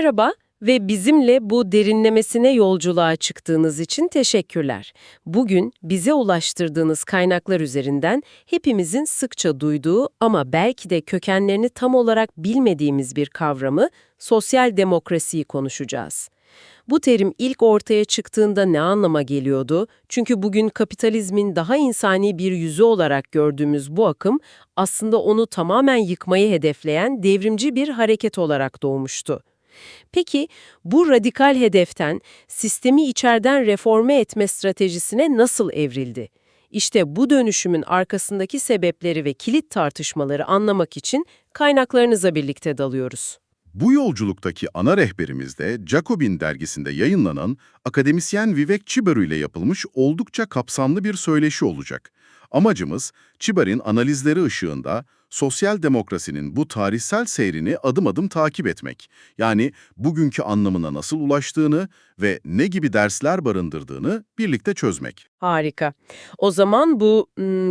Merhaba ve bizimle bu derinlemesine yolculuğa çıktığınız için teşekkürler. Bugün bize ulaştırdığınız kaynaklar üzerinden hepimizin sıkça duyduğu ama belki de kökenlerini tam olarak bilmediğimiz bir kavramı sosyal demokrasiyi konuşacağız. Bu terim ilk ortaya çıktığında ne anlama geliyordu? Çünkü bugün kapitalizmin daha insani bir yüzü olarak gördüğümüz bu akım aslında onu tamamen yıkmayı hedefleyen devrimci bir hareket olarak doğmuştu. Peki bu radikal hedeften sistemi içeriden reforme etme stratejisine nasıl evrildi? İşte bu dönüşümün arkasındaki sebepleri ve kilit tartışmaları anlamak için kaynaklarınıza birlikte dalıyoruz. Bu yolculuktaki ana rehberimiz de Jacobin dergisinde yayınlanan akademisyen Vivek Chibaru ile yapılmış oldukça kapsamlı bir söyleşi olacak. Amacımız, Chibar'ın analizleri ışığında sosyal demokrasinin bu tarihsel seyrini adım adım takip etmek. Yani bugünkü anlamına nasıl ulaştığını ve ne gibi dersler barındırdığını birlikte çözmek. Harika. O zaman bu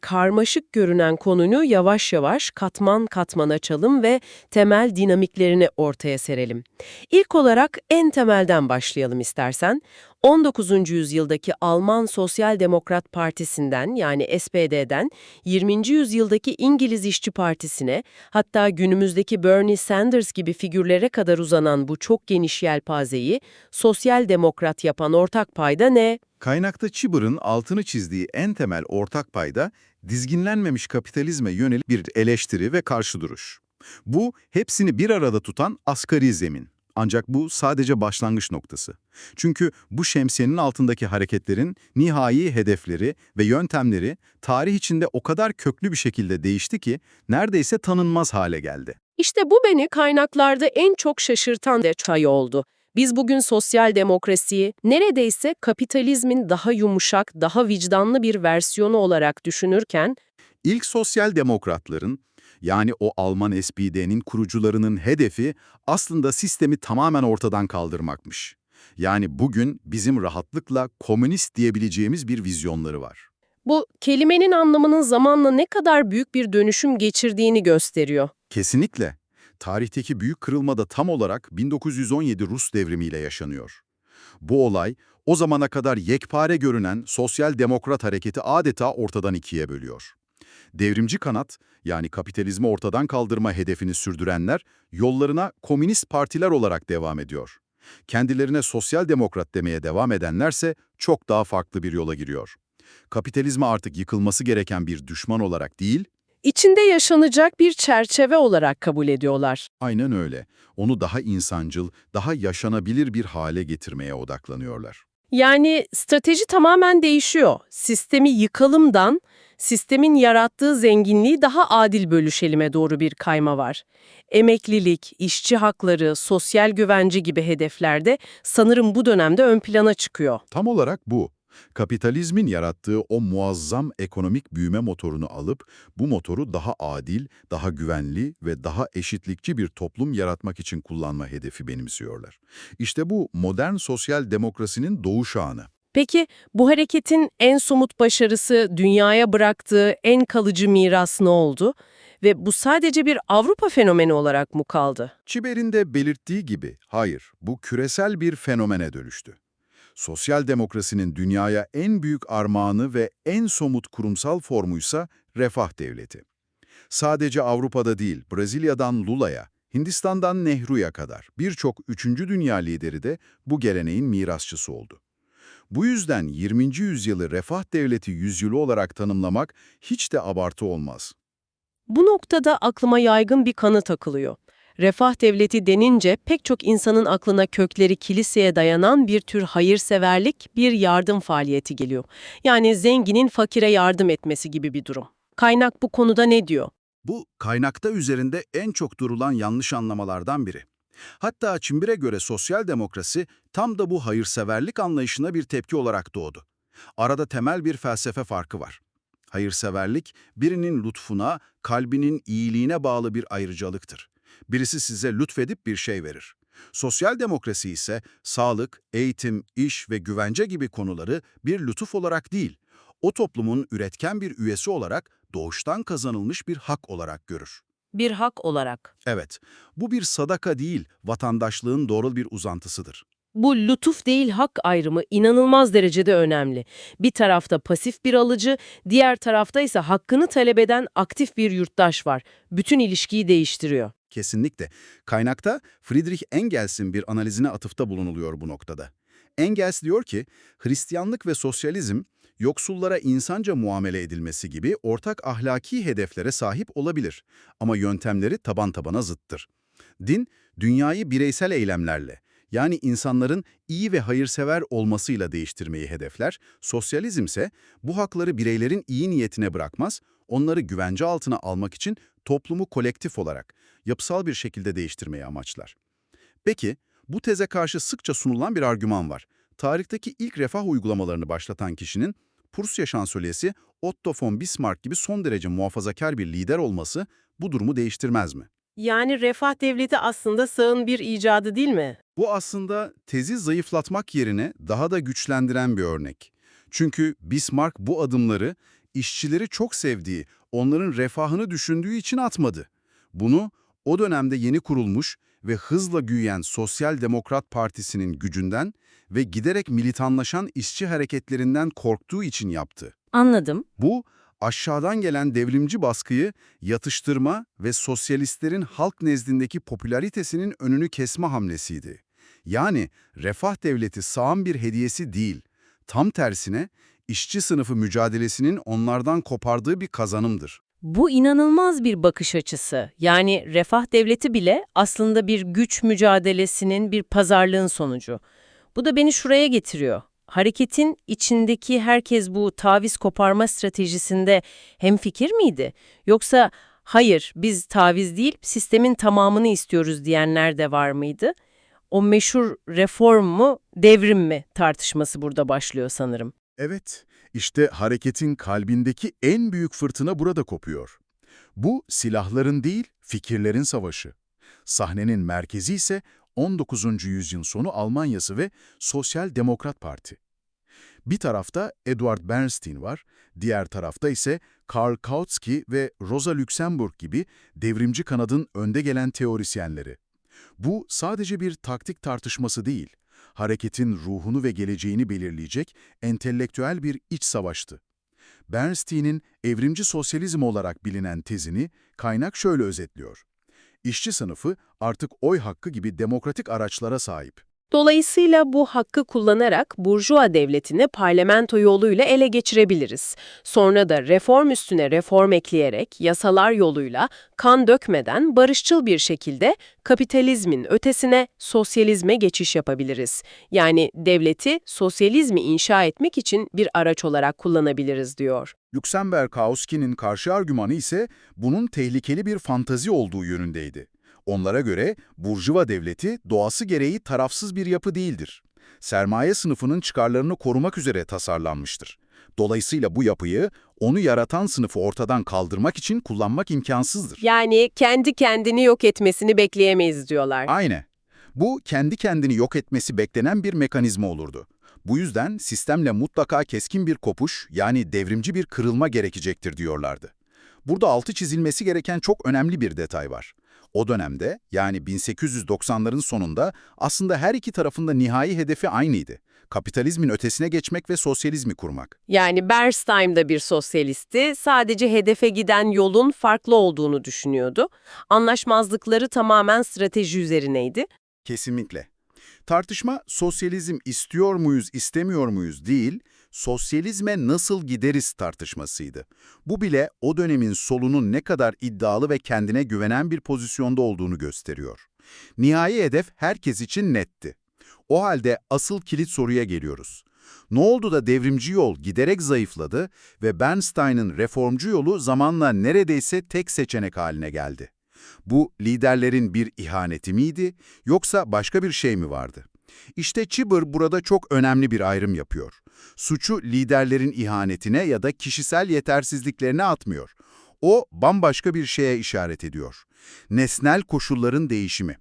karmaşık görünen konuyu yavaş yavaş katman katman açalım ve temel dinamiklerini ortaya serelim. İlk olarak en temelden başlayalım istersen. 19. yüzyıldaki Alman Sosyal Demokrat Partisi'nden yani SPD'den 20. yüzyıldaki İngiliz İşçi Partisi'ne hatta günümüzdeki Bernie Sanders gibi figürlere kadar uzanan bu çok geniş yelpazeyi sosyal demokrat yapan ortak payda ne? Kaynakta Chibar'ın altını çizdiği en temel ortak payda dizginlenmemiş kapitalizme yönelik bir eleştiri ve karşı duruş. Bu hepsini bir arada tutan asgari zemin. Ancak bu sadece başlangıç noktası. Çünkü bu şemsiyenin altındaki hareketlerin nihai hedefleri ve yöntemleri tarih içinde o kadar köklü bir şekilde değişti ki neredeyse tanınmaz hale geldi. İşte bu beni kaynaklarda en çok şaşırtan detay oldu. Biz bugün sosyal demokrasiyi neredeyse kapitalizmin daha yumuşak, daha vicdanlı bir versiyonu olarak düşünürken, İlk sosyal demokratların yani o Alman SPD'nin kurucularının hedefi aslında sistemi tamamen ortadan kaldırmakmış. Yani bugün bizim rahatlıkla komünist diyebileceğimiz bir vizyonları var. bu kelimenin anlamının zamanla ne kadar büyük bir dönüşüm geçirdiğini gösteriyor. Kesinlikle. Tarihteki büyük kırılma da tam olarak 1917 Rus devrimiyle yaşanıyor. Bu olay, o zamana kadar yekpare görünen sosyal demokrat hareketi adeta ortadan ikiye bölüyor. Devrimci kanat, yani kapitalizmi ortadan kaldırma hedefini sürdürenler, yollarına komünist partiler olarak devam ediyor. Kendilerine sosyal demokrat demeye devam edenlerse çok daha farklı bir yola giriyor. Kapitalizmi artık yıkılması gereken bir düşman olarak değil, İçinde yaşanacak bir çerçeve olarak kabul ediyorlar. Aynen öyle. Onu daha insancıl, daha yaşanabilir bir hale getirmeye odaklanıyorlar. Yani strateji tamamen değişiyor. Sistemi yıkalımdan, sistemin yarattığı zenginliği daha adil bölüşelime doğru bir kayma var. Emeklilik, işçi hakları, sosyal güvence gibi hedeflerde sanırım bu dönemde ön plana çıkıyor. Tam olarak bu. Kapitalizmin yarattığı o muazzam ekonomik büyüme motorunu alıp bu motoru daha adil, daha güvenli ve daha eşitlikçi bir toplum yaratmak için kullanma hedefi benimsiyorlar. İşte bu modern sosyal demokrasinin doğuş anı. Peki bu hareketin en somut başarısı, dünyaya bıraktığı en kalıcı miras ne oldu? Ve bu sadece bir Avrupa fenomeni olarak mı kaldı? Çiber'in de belirttiği gibi, hayır, bu küresel bir fenomene dönüştü. Sosyal demokrasinin dünyaya en büyük armağanı ve en somut kurumsal formuysa refah devleti. Sadece Avrupa'da değil, Brezilya'dan Lula'ya, Hindistan'dan Nehru'ya kadar birçok üçüncü dünya lideri de bu geleneğin mirasçısı oldu. Bu yüzden 20. yüzyılı refah devleti yüzyılı olarak tanımlamak hiç de abartı olmaz. Bu noktada aklıma yaygın bir kanı takılıyor. Refah devleti denince pek çok insanın aklına kökleri kiliseye dayanan bir tür hayırseverlik, bir yardım faaliyeti geliyor. Yani zenginin fakire yardım etmesi gibi bir durum. Kaynak bu konuda ne diyor? Bu kaynakta üzerinde en çok durulan yanlış anlamalardan biri. Hatta Çimbir'e göre sosyal demokrasi tam da bu hayırseverlik anlayışına bir tepki olarak doğdu. Arada temel bir felsefe farkı var. Hayırseverlik, birinin lütfuna, kalbinin iyiliğine bağlı bir ayrıcalıktır. Birisi size lütfedip bir şey verir. Sosyal demokrasi ise sağlık, eğitim, iş ve güvence gibi konuları bir lütuf olarak değil, o toplumun üretken bir üyesi olarak doğuştan kazanılmış bir hak olarak görür. bir hak olarak. Evet, bu bir sadaka değil, vatandaşlığın doğru bir uzantısıdır. Bu lütuf değil hak ayrımı inanılmaz derecede önemli. Bir tarafta pasif bir alıcı, diğer tarafta ise hakkını talep eden aktif bir yurttaş var. Bütün ilişkiyi değiştiriyor. Kesinlikle. Kaynakta Friedrich Engels'in bir analizine atıfta bulunuluyor bu noktada. Engels diyor ki, Hristiyanlık ve sosyalizm, yoksullara insanca muamele edilmesi gibi ortak ahlaki hedeflere sahip olabilir ama yöntemleri taban tabana zıttır. Din, dünyayı bireysel eylemlerle, yani insanların iyi ve hayırsever olmasıyla değiştirmeyi hedefler, sosyalizm ise bu hakları bireylerin iyi niyetine bırakmaz, onları güvence altına almak için toplumu kolektif olarak, yapısal bir şekilde değiştirmeyi amaçlar. Peki, bu teze karşı sıkça sunulan bir argüman var. Tarihteki ilk refah uygulamalarını başlatan kişinin Prusya şansölyesi Otto von Bismarck gibi son derece muhafazakar bir lider olması bu durumu değiştirmez mi? Yani refah devleti aslında sağın bir icadı değil mi? Bu aslında tezi zayıflatmak yerine daha da güçlendiren bir örnek. Çünkü Bismarck bu adımları işçileri çok sevdiği, onların refahını düşündüğü için atmadı. Bunu o dönemde yeni kurulmuş ve hızla büyüyen Sosyal Demokrat Partisi'nin gücünden ve giderek militanlaşan işçi hareketlerinden korktuğu için yaptı. Anladım. Bu, aşağıdan gelen devrimci baskıyı yatıştırma ve sosyalistlerin halk nezdindeki popülaritesinin önünü kesme hamlesiydi. Yani refah devleti sağın bir hediyesi değil, tam tersine işçi sınıfı mücadelesinin onlardan kopardığı bir kazanımdır. Bu inanılmaz bir bakış açısı. Yani refah devleti bile aslında bir güç mücadelesinin, bir pazarlığın sonucu. Bu da beni şuraya getiriyor. Hareketin içindeki herkes bu taviz koparma stratejisinde hemfikir miydi? Yoksa hayır biz taviz değil sistemin tamamını istiyoruz diyenler de var mıydı? O meşhur reform mu, devrim mi tartışması burada başlıyor sanırım. Evet, işte hareketin kalbindeki en büyük fırtına burada kopuyor. Bu silahların değil, fikirlerin savaşı. Sahnenin merkezi ise 19. yüzyıl sonu Almanyası ve Sosyal Demokrat Parti. Bir tarafta Eduard Bernstein var, diğer tarafta ise Karl Kautsky ve Rosa Luxemburg gibi devrimci kanadın önde gelen teorisyenleri. Bu sadece bir taktik tartışması değil, hareketin ruhunu ve geleceğini belirleyecek entelektüel bir iç savaştı. Bernstein'in evrimci sosyalizm olarak bilinen tezini kaynak şöyle özetliyor. İşçi sınıfı artık oy hakkı gibi demokratik araçlara sahip. Dolayısıyla bu hakkı kullanarak Burjuva devletini parlamento yoluyla ele geçirebiliriz. Sonra da reform üstüne reform ekleyerek yasalar yoluyla kan dökmeden barışçıl bir şekilde kapitalizmin ötesine sosyalizme geçiş yapabiliriz. Yani devleti sosyalizmi inşa etmek için bir araç olarak kullanabiliriz diyor. Luxemburg-Kautsky'nin karşı argümanı ise bunun tehlikeli bir fantazi olduğu yönündeydi. Onlara göre Burjuva devleti doğası gereği tarafsız bir yapı değildir. Sermaye sınıfının çıkarlarını korumak üzere tasarlanmıştır. Dolayısıyla bu yapıyı onu yaratan sınıfı ortadan kaldırmak için kullanmak imkansızdır. Yani kendi kendini yok etmesini bekleyemeyiz diyorlar. Aynı. Bu kendi kendini yok etmesi beklenen bir mekanizma olurdu. Bu yüzden sistemle mutlaka keskin bir kopuş yani devrimci bir kırılma gerekecektir diyorlardı. Burada altı çizilmesi gereken çok önemli bir detay var. O dönemde yani 1890'ların sonunda aslında her iki tarafında nihai hedefi aynıydı. Kapitalizmin ötesine geçmek ve sosyalizmi kurmak. Yani Bernstein da bir sosyalisti, sadece hedefe giden yolun farklı olduğunu düşünüyordu. Anlaşmazlıkları tamamen strateji üzerineydi. Kesinlikle. Tartışma sosyalizm istiyor muyuz, istemiyor muyuz değil, sosyalizme nasıl gideriz tartışmasıydı. Bu bile o dönemin solunun ne kadar iddialı ve kendine güvenen bir pozisyonda olduğunu gösteriyor. Nihai hedef herkes için netti. O halde asıl kilit soruya geliyoruz. Ne oldu da devrimci yol giderek zayıfladı ve Bernstein'ın reformcu yolu zamanla neredeyse tek seçenek haline geldi? Bu liderlerin bir ihaneti miydi yoksa başka bir şey mi vardı? İşte Chibber burada çok önemli bir ayrım yapıyor. Suçu liderlerin ihanetine ya da kişisel yetersizliklerine atmıyor. O bambaşka bir şeye işaret ediyor. Nesnel koşulların değişimi.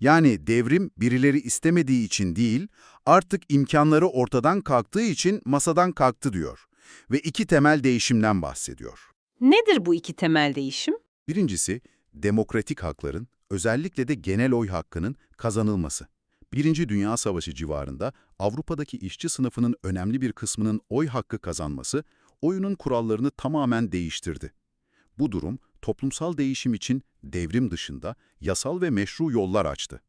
Yani devrim birileri istemediği için değil, artık imkanları ortadan kalktığı için masadan kalktı diyor. Ve iki temel değişimden bahsediyor. Nedir bu iki temel değişim? Birincisi, demokratik hakların, özellikle de genel oy hakkının kazanılması. Birinci Dünya Savaşı civarında Avrupa'daki işçi sınıfının önemli bir kısmının oy hakkı kazanması, oyunun kurallarını tamamen değiştirdi. Bu durum, toplumsal değişim için devrim dışında yasal ve meşru yollar açtı.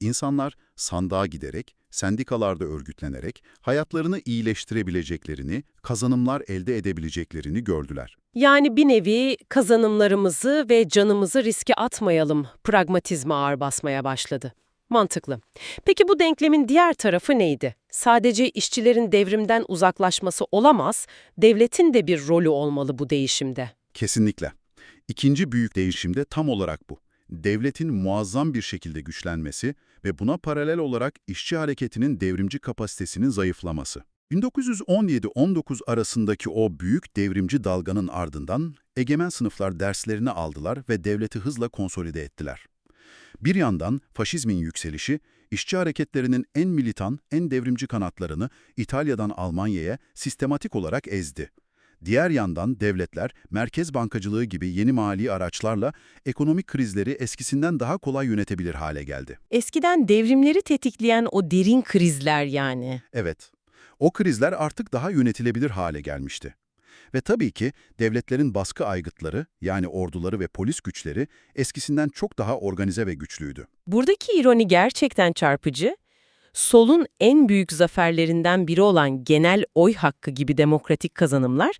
İnsanlar sandığa giderek, sendikalarda örgütlenerek hayatlarını iyileştirebileceklerini, kazanımlar elde edebileceklerini gördüler. Yani bir nevi kazanımlarımızı ve canımızı riske atmayalım pragmatizma ağır basmaya başladı. Mantıklı. Peki bu denklemin diğer tarafı neydi? Sadece işçilerin devrimden uzaklaşması olamaz, devletin de bir rolü olmalı bu değişimde. Kesinlikle. İkinci büyük değişim de tam olarak bu. Devletin muazzam bir şekilde güçlenmesi ve buna paralel olarak işçi hareketinin devrimci kapasitesinin zayıflaması. 1917-19 arasındaki o büyük devrimci dalganın ardından egemen sınıflar derslerini aldılar ve devleti hızla konsolide ettiler. Bir yandan faşizmin yükselişi, işçi hareketlerinin en militan, en devrimci kanatlarını İtalya'dan Almanya'ya sistematik olarak ezdi. Diğer yandan devletler, merkez bankacılığı gibi yeni mali araçlarla ekonomik krizleri eskisinden daha kolay yönetebilir hale geldi. Eskiden devrimleri tetikleyen o derin krizler yani. Evet, o krizler artık daha yönetilebilir hale gelmişti. Ve tabii ki devletlerin baskı aygıtları, yani orduları ve polis güçleri eskisinden çok daha organize ve güçlüydü. Buradaki ironi gerçekten çarpıcı. Solun en büyük zaferlerinden biri olan genel oy hakkı gibi demokratik kazanımlar,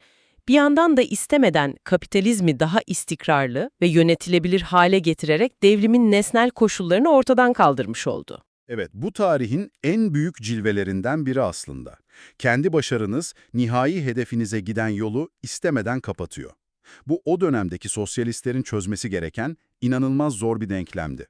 bir yandan da istemeden kapitalizmi daha istikrarlı ve yönetilebilir hale getirerek devrimin nesnel koşullarını ortadan kaldırmış oldu. Evet, bu tarihin en büyük cilvelerinden biri aslında. Kendi başarınız, nihai hedefinize giden yolu istemeden kapatıyor. Bu o dönemdeki sosyalistlerin çözmesi gereken inanılmaz zor bir denklemdi.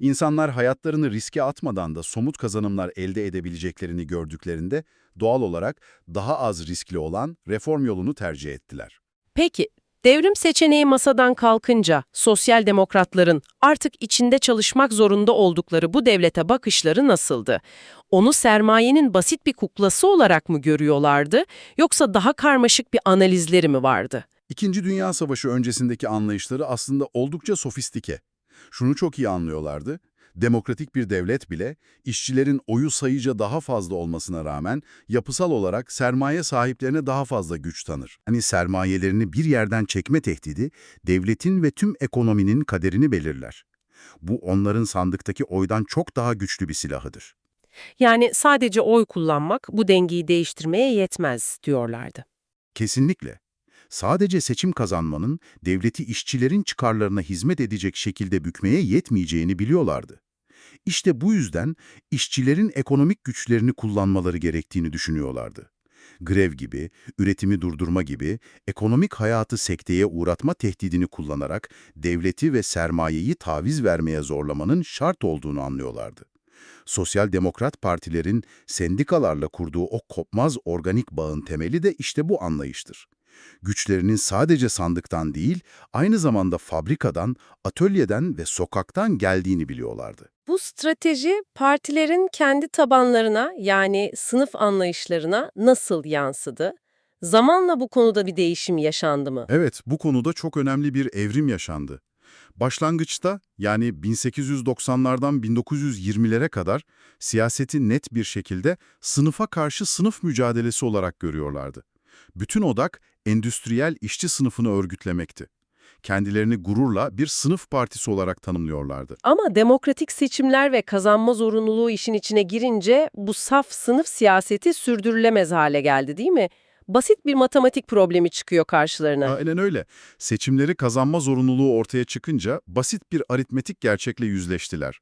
İnsanlar hayatlarını riske atmadan da somut kazanımlar elde edebileceklerini gördüklerinde doğal olarak daha az riskli olan reform yolunu tercih ettiler. Peki, devrim seçeneği masadan kalkınca sosyal demokratların artık içinde çalışmak zorunda oldukları bu devlete bakışları nasıldı? Onu sermayenin basit bir kuklası olarak mı görüyorlardı yoksa daha karmaşık bir analizleri mi vardı? İkinci Dünya Savaşı öncesindeki anlayışları aslında oldukça sofistike. Şunu çok iyi anlıyorlardı. Demokratik bir devlet bile işçilerin oyu sayıca daha fazla olmasına rağmen yapısal olarak sermaye sahiplerine daha fazla güç tanır. Hani sermayelerini bir yerden çekme tehdidi devletin ve tüm ekonominin kaderini belirler. Bu onların sandıktaki oydan çok daha güçlü bir silahıdır. Yani sadece oy kullanmak bu dengeyi değiştirmeye yetmez diyorlardı. Kesinlikle. Sadece seçim kazanmanın devleti işçilerin çıkarlarına hizmet edecek şekilde bükmeye yetmeyeceğini biliyorlardı. İşte bu yüzden işçilerin ekonomik güçlerini kullanmaları gerektiğini düşünüyorlardı. Grev gibi, üretimi durdurma gibi ekonomik hayatı sekteye uğratma tehdidini kullanarak devleti ve sermayeyi taviz vermeye zorlamanın şart olduğunu anlıyorlardı. Sosyal Demokrat partilerin sendikalarla kurduğu o kopmaz organik bağın temeli de işte bu anlayıştır. Güçlerinin sadece sandıktan değil, aynı zamanda fabrikadan, atölyeden ve sokaktan geldiğini biliyorlardı. Bu strateji partilerin kendi tabanlarına yani sınıf anlayışlarına nasıl yansıdı? Zamanla bu konuda bir değişim yaşandı mı? Evet, bu konuda çok önemli bir evrim yaşandı. Başlangıçta yani 1890'lardan 1920'lere kadar siyaseti net bir şekilde sınıfa karşı sınıf mücadelesi olarak görüyorlardı. Bütün odak endüstriyel işçi sınıfını örgütlemekti. Kendilerini gururla bir sınıf partisi olarak tanımlıyorlardı. Ama demokratik seçimler ve kazanma zorunluluğu işin içine girince bu saf sınıf siyaseti sürdürülemez hale geldi değil mi? Basit bir matematik problemi çıkıyor karşılarına. Aynen öyle. Seçimleri kazanma zorunluluğu ortaya çıkınca basit bir aritmetik gerçekle yüzleştiler.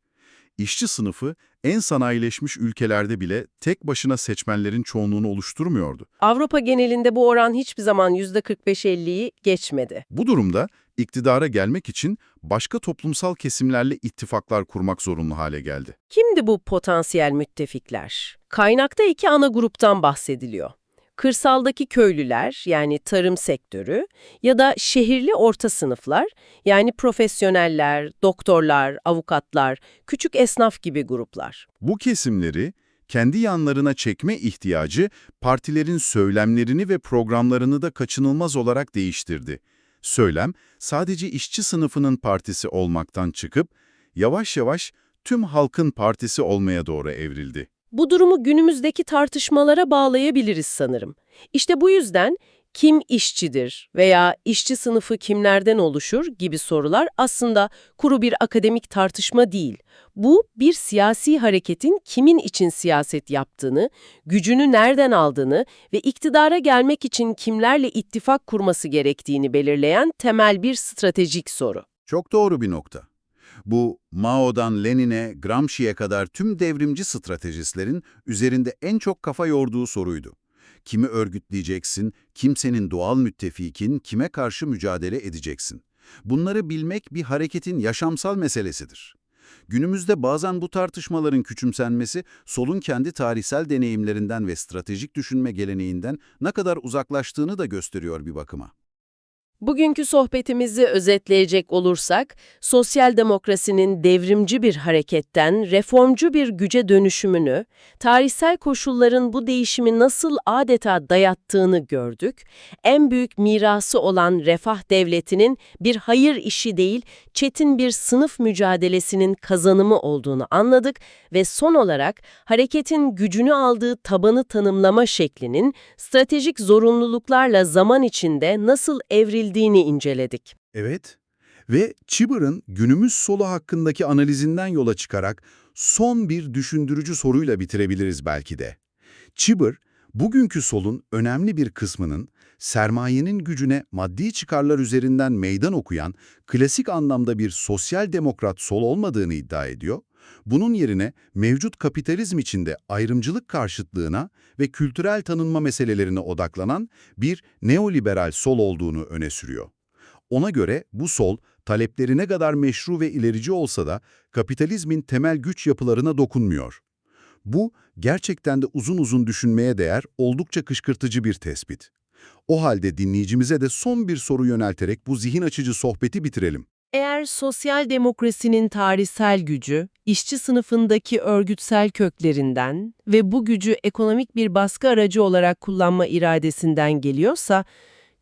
İşçi sınıfı en sanayileşmiş ülkelerde bile tek başına seçmenlerin çoğunluğunu oluşturmuyordu. Avrupa genelinde bu oran hiçbir zaman %45-50'yi geçmedi. Bu durumda iktidara gelmek için başka toplumsal kesimlerle ittifaklar kurmak zorunlu hale geldi. Kimdi bu potansiyel müttefikler? Kaynakta iki ana gruptan bahsediliyor. Kırsaldaki köylüler yani tarım sektörü ya da şehirli orta sınıflar yani profesyoneller, doktorlar, avukatlar, küçük esnaf gibi gruplar. Bu kesimleri kendi yanlarına çekme ihtiyacı partilerin söylemlerini ve programlarını da kaçınılmaz olarak değiştirdi. Söylem, sadece işçi sınıfının partisi olmaktan çıkıp, yavaş yavaş tüm halkın partisi olmaya doğru evrildi. Bu durumu günümüzdeki tartışmalara bağlayabiliriz sanırım. İşte bu yüzden kim işçidir veya işçi sınıfı kimlerden oluşur gibi sorular aslında kuru bir akademik tartışma değil. Bu bir siyasi hareketin kimin için siyaset yaptığını, gücünü nereden aldığını ve iktidara gelmek için kimlerle ittifak kurması gerektiğini belirleyen temel bir stratejik soru. Çok doğru bir nokta. Bu Mao'dan Lenin'e, Gramsci'ye kadar tüm devrimci stratejistlerin üzerinde en çok kafa yorduğu soruydu. Kimi örgütleyeceksin, kimsenin doğal müttefikin, kime karşı mücadele edeceksin? Bunları bilmek bir hareketin yaşamsal meselesidir. Günümüzde bazen bu tartışmaların küçümsenmesi, solun kendi tarihsel deneyimlerinden ve stratejik düşünme geleneğinden ne kadar uzaklaştığını da gösteriyor bir bakıma. Bugünkü sohbetimizi özetleyecek olursak, sosyal demokrasinin devrimci bir hareketten reformcu bir güce dönüşümünü, tarihsel koşulların bu değişimi nasıl adeta dayattığını gördük, en büyük mirası olan refah devletinin bir hayır işi değil, çetin bir sınıf mücadelesinin kazanımı olduğunu anladık ve son olarak hareketin gücünü aldığı tabanı tanımlama şeklinin stratejik zorunluluklarla zaman içinde nasıl evrildiğini inceledik. Evet ve Chiber'ın günümüz solu hakkındaki analizinden yola çıkarak son bir düşündürücü soruyla bitirebiliriz belki de. Chiber, bugünkü solun önemli bir kısmının sermayenin gücüne maddi çıkarlar üzerinden meydan okuyan klasik anlamda bir sosyal demokrat sol olmadığını iddia ediyor. Bunun yerine mevcut kapitalizm içinde ayrımcılık karşıtlığına ve kültürel tanınma meselelerine odaklanan bir neoliberal sol olduğunu öne sürüyor. Ona göre bu sol, talepleri ne kadar meşru ve ilerici olsa da kapitalizmin temel güç yapılarına dokunmuyor. Bu, gerçekten de uzun uzun düşünmeye değer, oldukça kışkırtıcı bir tespit. O halde dinleyicimize de son bir soru yönelterek bu zihin açıcı sohbeti bitirelim. Eğer sosyal demokrasinin tarihsel gücü, işçi sınıfındaki örgütsel köklerinden ve bu gücü ekonomik bir baskı aracı olarak kullanma iradesinden geliyorsa,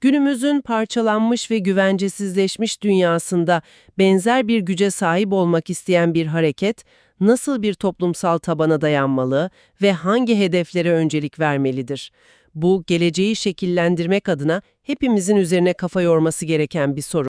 günümüzün parçalanmış ve güvencesizleşmiş dünyasında benzer bir güce sahip olmak isteyen bir hareket, nasıl bir toplumsal tabana dayanmalı ve hangi hedeflere öncelik vermelidir? Bu, geleceği şekillendirmek adına hepimizin üzerine kafa yorması gereken bir soru.